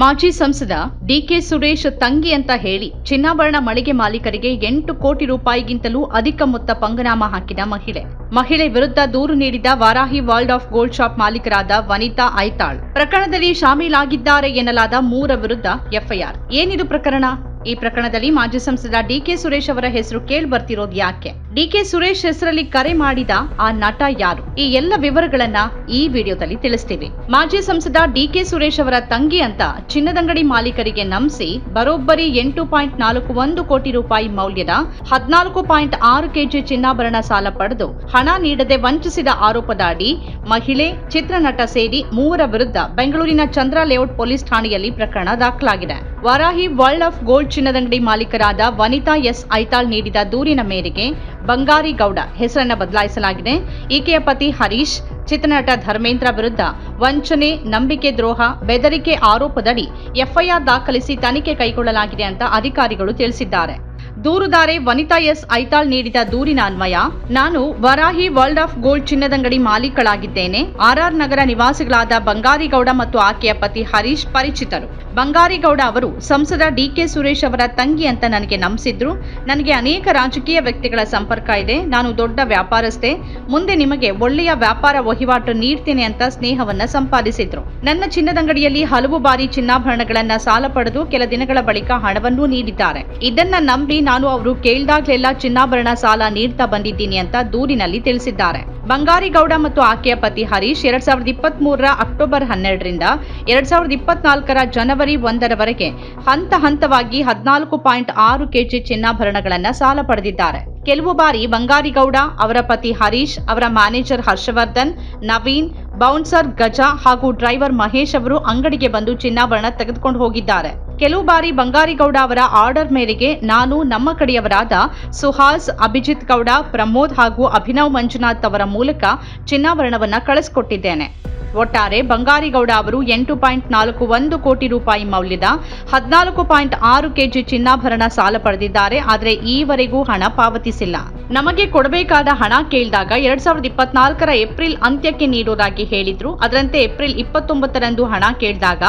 ಮಾಜಿ ಸಂಸದ ಡಿಕೆ ಸುರೇಶ್ ತಂಗಿ ಅಂತ ಹೇಳಿ ಚಿನ್ನಾಭರಣ ಮಳಿಗೆ ಮಾಲೀಕರಿಗೆ ಎಂಟು ಕೋಟಿ ರೂಪಾಯಿಗಿಂತಲೂ ಅಧಿಕ ಮೊತ್ತ ಪಂಗನಾಮ ಹಾಕಿದ ಮಹಿಳೆ. ಮಹಿಳೆ ವಿರುದ್ಧ ದೂರು ನೀಡಿದ Varahi world of gold shop ಮಾಲೀಕರಾದ Vanitha Aithal. ಪ್ರಕರಣದಲ್ಲಿ ಶಾಮೀಲಾಗಿದ್ದಾರೆ ಎನ್ನಲಾದ ಮೂರ ವಿರುದ್ಧ ಎಫ್ಐಆರ್. ಏನಿದು ಪ್ರಕರಣ? ಈ ಪ್ರಕರಣದಲ್ಲಿ ಮಾಜಿ ಸಂಸದ ಡಿಕೆ ಸುರೇಶ್ ಅವರ ಹೆಸರು ಕೇಳಿ ಬರ್ತಿರೋದು ಯಾಕೆ? ಡಿಕೆ ಸುರೇಶ್ ಹೆಸರಲ್ಲಿ ಕರೆ ಮಾಡಿದ ಆ ನಟ ಯಾರು? ಈ ಎಲ್ಲ ವಿವರಗಳನ್ನ ಈ ವಿಡಿಯೋದಲ್ಲಿ ತಿಳಿಸ್ತೀವಿ. ಮಾಜಿ ಸಂಸದ ಡಿಕೆ ಸುರೇಶ್ ಅವರ ತಂಗಿ ಅಂತ ಚಿನ್ನದಂಗಡಿ ಮಾಲೀಕರಿಗೆ ನಂಬಿಸಿ ಬರೋಬ್ಬರಿ ಎಂಟು ಪಾಯಿಂಟ್ ನಾಲ್ಕು ಒಂದು ಕೋಟಿ ರೂಪಾಯಿ ಮೌಲ್ಯದ ಹದಿನಾಲ್ಕು ಪಾಯಿಂಟ್ ಆರು ಕೆಜಿ ಚಿನ್ನಾಭರಣ ಸಾಲ ಪಡೆದು ಹಣ ನೀಡದೆ ವಂಚಿಸಿದ ಆರೋಪದ ಅಡಿ ಮಹಿಳೆ, ಚಿತ್ರನಟ ಸೇರಿ ಮೂವರ ವಿರುದ್ಧ ಬೆಂಗಳೂರಿನ ಚಂದ್ರ ಲೇಔಟ್ ಪೊಲೀಸ್ ಠಾಣೆಯಲ್ಲಿ ಪ್ರಕರಣ ದಾಖಲಾಗಿದೆ. ವಾರಾಹಿ ವರ್ಲ್ಡ್ ಆಫ್ ಗೋಲ್ಡ್ ಚಿನ್ನದಂಗಡಿ ಮಾಲೀಕರಾದ ವನಿತಾ ಎಸ್ ಐತಾಳ್ ನೀಡಿದ ದೂರಿನ ಮೇರೆಗೆ ಬಂಗಾರಿ ಗೌಡ ಹೆಸರನ್ನು ಬದಲಾಯಿಸಲಾಗಿದೆ. ಈಕೆಯ ಪತಿ ಹರೀಶ್, ಚಿತ್ರನಟ ಧರ್ಮೇಂದ್ರ ವಿರುದ್ಧ ವಂಚನೆ, ನಂಬಿಕೆ ದ್ರೋಹ, ಬೆದರಿಕೆ ಆರೋಪದಡಿ ಎಫ್ಐಆರ್ ದಾಖಲಿಸಿ ತನಿಖೆ ಕೈಗೊಳ್ಳಲಾಗಿದೆ ಅಂತ ಅಧಿಕಾರಿಗಳು ತಿಳಿಸಿದ್ದಾರೆ. ದೂರುದಾರೆ ವನಿತಾ ಎಸ್ ಐತಾಳ್ ನೀಡಿದ ದೂರಿನ ಅನ್ವಯ, ನಾನು ವರಾಹಿ ವರ್ಲ್ಡ್ ಆಫ್ ಗೋಲ್ಡ್ ಚಿನ್ನದಂಗಡಿ ಮಾಲೀಕಳಾಗಿದ್ದೇನೆ. ಆರ್ಆರ್ ನಗರ ನಿವಾಸಿಗಳಾದ ಬಂಗಾರಿಗೌಡ ಮತ್ತು ಆಕೆಯ ಪತಿ ಹರೀಶ್ ಪರಿಚಿತರು. ಬಂಗಾರಿಗೌಡ ಅವರು ಸಂಸದ ಡಿ ಕೆ ಸುರೇಶ್ ಅವರ ತಂಗಿ ಅಂತ ನನಗೆ ನಂಬಿಸಿದ್ರು. ನನಗೆ ಅನೇಕ ರಾಜಕೀಯ ವ್ಯಕ್ತಿಗಳ ಸಂಪರ್ಕ ಇದೆ. ನಾನು ದೊಡ್ಡ ವ್ಯಾಪಾರಸ್ಥೆ. ಮುಂದೆ ನಿಮಗೆ ಒಳ್ಳೆಯ ವ್ಯಾಪಾರ ವಹಿವಾಟು ನೀಡ್ತೇನೆ ಅಂತ ಸ್ನೇಹವನ್ನ ಸಂಪಾದಿಸಿದ್ರು. ನನ್ನ ಚಿನ್ನದಂಗಡಿಯಲ್ಲಿ ಹಲವು ಬಾರಿ ಚಿನ್ನಾಭರಣಗಳನ್ನ ಸಾಲ ಪಡೆದು ಕೆಲ ದಿನಗಳ ಬಳಿಕ ಹಣವನ್ನೂ ನೀಡಿದ್ದಾರೆ. ಇದನ್ನ ನಂಬಿ ನಾನು ಅವರು ಕೇಳ್ದಾಗ್ಲೆಲ್ಲ ಚಿನ್ನಾಭರಣ ಸಾಲ ನೀಡ್ತಾ ಬಂದಿದ್ದೀನಿ ಅಂತ ದೂರಿನಲ್ಲಿ ತಿಳಿಸಿದ್ದಾರೆ. ಬಂಗಾರಿಗೌಡ ಮತ್ತು ಆಕೆಯ ಪತಿ ಹರೀಶ್ ಎರಡ್ ಸಾವಿರದ ಇಪ್ಪತ್ತ್ ಮೂರರ ಅಕ್ಟೋಬರ್ ಹನ್ನೆರಡರಿಂದ ಎರಡ್ ಸಾವಿರದ ಇಪ್ಪತ್ನಾಲ್ಕರ ಜನವರಿ ಒಂದರವರೆಗೆ ಹಂತ ಹಂತವಾಗಿ ಹದಿನಾಲ್ಕು ಪಾಯಿಂಟ್ ಆರು ಕೆಜಿ ಚಿನ್ನಾಭರಣಗಳನ್ನು ಸಾಲ ಪಡೆದಿದ್ದಾರೆ. ಕೆಲವು ಬಾರಿ ಬಂಗಾರಿಗೌಡ, ಅವರ ಪತಿ ಹರೀಶ್, ಅವರ ಮ್ಯಾನೇಜರ್ ಹರ್ಷವರ್ಧನ್, ನವೀನ್, ಬೌನ್ಸರ್ ಗಜ ಹಾಗೂ ಡ್ರೈವರ್ ಮಹೇಶ್ ಅವರು ಅಂಗಡಿಗೆ ಬಂದು ಚಿನ್ನಾಭರಣ ತೆಗೆದುಕೊಂಡು ಹೋಗಿದ್ದಾರೆ. ಕೆಲವು ಬಾರಿ ಬಂಗಾರಿಗೌಡ ಅವರ ಆರ್ಡರ್ ಮೇರೆಗೆ ನಾನು ನಮ್ಮ ಕಡೆಯವರಾದ ಸುಹಾಸ್, ಅಭಿಜಿತ್ ಗೌಡ, ಪ್ರಮೋದ್ ಹಾಗೂ ಅಭಿನವ್ ಮಂಜುನಾಥ್ ಅವರ ಮೂಲಕ ಚಿನ್ನಾಭರಣವನ್ನ ಕಳಿಸಿಕೊಟ್ಟಿದ್ದೇನೆ. ಒಟ್ಟಾರೆ ಬಂಗಾರಿಗೌಡ ಅವರು ಎಂಟು ಪಾಯಿಂಟ್ ನಾಲ್ಕು ಒಂದು ಕೋಟಿ ರೂಪಾಯಿ ಮೌಲ್ಯದ ಹದಿನಾಲ್ಕು ಪಾಯಿಂಟ್ ಆರು ಕೆಜಿ ಚಿನ್ನಾಭರಣ ಸಾಲ ಪಡೆದಿದ್ದಾರೆ. ಆದರೆ ಈವರೆಗೂ ಹಣ ಪಾವತಿಸಿಲ್ಲ. ನಮಗೆ ಕೊಡಬೇಕಾದ ಹಣ ಕೇಳಿದಾಗ ಎರಡ್ ಸಾವಿರದ ಇಪ್ಪತ್ನಾಲ್ಕರ ಏಪ್ರಿಲ್ ಅಂತ್ಯಕ್ಕೆ ನೀಡೋದಾಗಿ ಹೇಳಿದ್ರು. ಅದರಂತೆ ಏಪ್ರಿಲ್ ಇಪ್ಪತ್ತೊಂಬತ್ತರಂದು ಹಣ ಕೇಳಿದಾಗ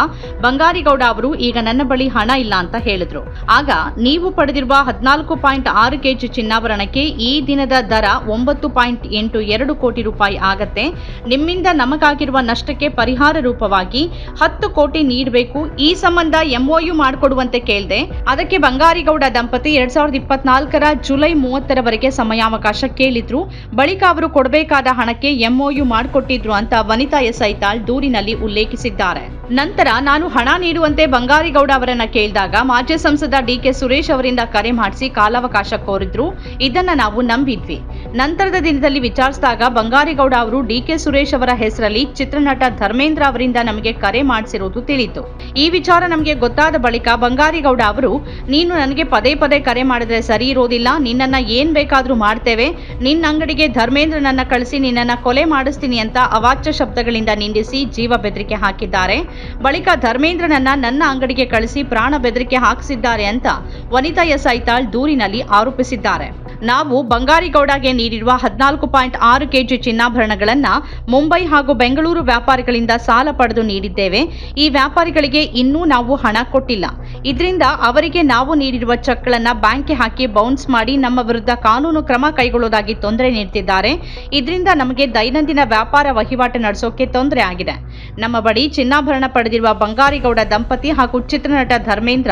ಬಂಗಾರಿಗೌಡ ಅವರು, ಈಗ ನನ್ನ ಬಳಿ ಹಣ ಇಲ್ಲ ಅಂತ ಹೇಳಿದ್ರು. ಆಗ ನೀವು ಪಡೆದಿರುವ ಹದಿನಾಲ್ಕು ಪಾಯಿಂಟ್ ಆರು ಕೆಜಿ ಚಿನ್ನಾಭರಣಕ್ಕೆ ಈ ದಿನದ ದರ ಒಂಬತ್ತು ಪಾಯಿಂಟ್ ಎಂಟು ಎರಡು ಕೋಟಿ ರೂಪಾಯಿ ಆಗತ್ತೆ. ನಿಮ್ಮಿಂದ ನಮಗಾಗಿರುವ ನಷ್ಟಕ್ಕೆ ಪರಿಹಾರ ರೂಪವಾಗಿ ಹತ್ತು ಕೋಟಿ ನೀಡಬೇಕು. ಈ ಸಂಬಂಧ ಎಂಒಯು ಮಾಡಿಕೊಡುವಂತೆ ಕೇಳಿದೆ. ಅದಕ್ಕೆ ಬಂಗಾರಿಗೌಡ ದಂಪತಿ ಎರಡ್ ಸಾವಿರದ ಇಪ್ಪತ್ನಾಲ್ಕರ ಜುಲೈ ಮೂವತ್ತರವರೆಗೆ ಸಮಯಾವಕಾಶ ಕೇಳಿದ್ರು ಬಳಿಕ ಅವರು ಕೊಡಬೇಕಾದ ಹಣಕ್ಕೆ ಎಂಒಯು ಮಾಡಿಕೊಟ್ಟಿದ್ರು ಅಂತ ವನಿತಾ ಎಸ್ ಐತಾಳ್ ದೂರಿನಲ್ಲಿ ಉಲ್ಲೇಖಿಸಿದ್ದಾರೆ. ನಂತರ ನಾನು ಹಣ ನೀಡುವಂತೆ ಬಂಗಾರಿಗೌಡ ಅವರನ್ನ ಕೇಳಿದಾಗ ಮಾಜಿ ಸಂಸದ ಡಿ ಕೆ ಸುರೇಶ್ ಅವರಿಂದ ಕರೆ ಮಾಡಿಸಿ ಕಾಲಾವಕಾಶ ಕೋರಿದ್ರು. ಇದನ್ನ ನಾವು ನಂಬಿದ್ವಿ. ನಂತರದ ದಿನದಲ್ಲಿ ವಿಚಾರಿಸಿದಾಗ ಬಂಗಾರಿಗೌಡ ಅವರು ಡಿ ಕೆ ಸುರೇಶ್ ಅವರ ಹೆಸರಲ್ಲಿ ಚಿತ್ರನಟ ಧರ್ಮೇಂದ್ರ ಅವರಿಂದ ನಮಗೆ ಕರೆ ಮಾಡಿಸಿರುವುದು ತಿಳಿಯಿತು ಈ ವಿಚಾರ ನಮಗೆ ಗೊತ್ತಾದ ಬಳಿಕ ಬಂಗಾರಿಗೌಡ ಅವರು, ನೀನು ನನಗೆ ಪದೇ ಪದೇ ಕರೆ ಮಾಡಿದ್ರೆ ಸರಿ ಇರೋದಿಲ್ಲ. ನಿನ್ನನ್ನ ಏನ್ ಬೇಕಾದ್ರೂ ಮಾಡ್ತೇವೆ. ನಿನ್ನ ಅಂಗಡಿಗೆ ಧರ್ಮೇಂದ್ರನನ್ನ ಕಳಿಸಿ ನಿನ್ನನ್ನ ಕೊಲೆ ಮಾಡಿಸ್ತೀನಿ ಅಂತ ಅವಾಚ್ಯ ಶಬ್ದಗಳಿಂದ ನಿಂದಿಸಿ ಜೀವ ಬೆದರಿಕೆ ಹಾಕಿದ್ದಾರೆ. ಬಳಿಕ ಧರ್ಮೇಂದ್ರನನ್ನ ನನ್ನ ಅಂಗಡಿಗೆ ಕಳಿಸಿ ಪ್ರಾಣ ಬೆದರಿಕೆ ಹಾಕಿಸಿದ್ದಾರೆ ಅಂತ ವನಿತಾ ಎಸ್ ದೂರಿನಲ್ಲಿ ಆರೋಪಿಸಿದ್ದಾರೆ. ನಾವು ಬಂಗಾರಿಗೌಡಗೆ ನೀಡಿರುವ ಹದಿನಾಲ್ಕು ಪಾಯಿಂಟ್ ಆರು ಕೆಜಿ ಚಿನ್ನಾಭರಣಗಳನ್ನ ಮುಂಬೈ ಹಾಗೂ ಬೆಂಗಳೂರು ವ್ಯಾಪಾರಿಗಳಿಂದ ಸಾಲ ಪಡೆದು ನೀಡಿದ್ದೇವೆ. ಈ ವ್ಯಾಪಾರಿಗಳಿಗೆ ಇನ್ನೂ ನಾವು ಹಣ ಕೊಟ್ಟಿಲ್ಲ. ಇದರಿಂದ ಅವರಿಗೆ ನಾವು ನೀಡಿರುವ ಚೆಕ್ಗಳನ್ನು ಬ್ಯಾಂಕ್ಗೆ ಹಾಕಿ ಬೌನ್ಸ್ ಮಾಡಿ ನಮ್ಮ ವಿರುದ್ಧ ಕಾನೂನು ಕ್ರಮ ಕೈಗೊಳ್ಳುವುದಾಗಿ ತೊಂದರೆ ನೀಡುತ್ತಿದ್ದಾರೆ ಇದರಿಂದ ನಮಗೆ ದೈನಂದಿನ ವ್ಯಾಪಾರ ವಹಿವಾಟು ನಡೆಸೋಕೆ ತೊಂದರೆ ಆಗಿದೆ. ನಮ್ಮ ಬಳಿ ಚಿನ್ನಾಭರಣ ಪಡೆದಿರುವ ಬಂಗಾರಿಗೌಡ ದಂಪತಿ ಹಾಗೂ ಚಿತ್ರನಟ ಧರ್ಮೇಂದ್ರ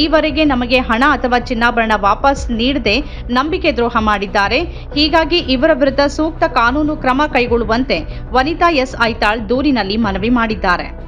ಈವರೆಗೆ ನಮಗೆ ಹಣ ಅಥವಾ ಚಿನ್ನಾಭರಣ ವಾಪಸ್ ನೀಡದೆ ನಂಬಿಕೆ ದ್ರೋಹ ಮಾಡಿದ್ದಾರೆ. ಹೀಗಾಗಿ ಇವರ ವಿರುದ್ಧ ಸೂಕ್ತ ಕಾನೂನು ಕ್ರಮ ಕೈಗೊಳ್ಳುವಂತೆ ವನಿತಾ ಎಸ್ ಐತಾಳ್ ದೂರಿನಲ್ಲಿ ಮನವಿ ಮಾಡಿದ್ದಾರೆ.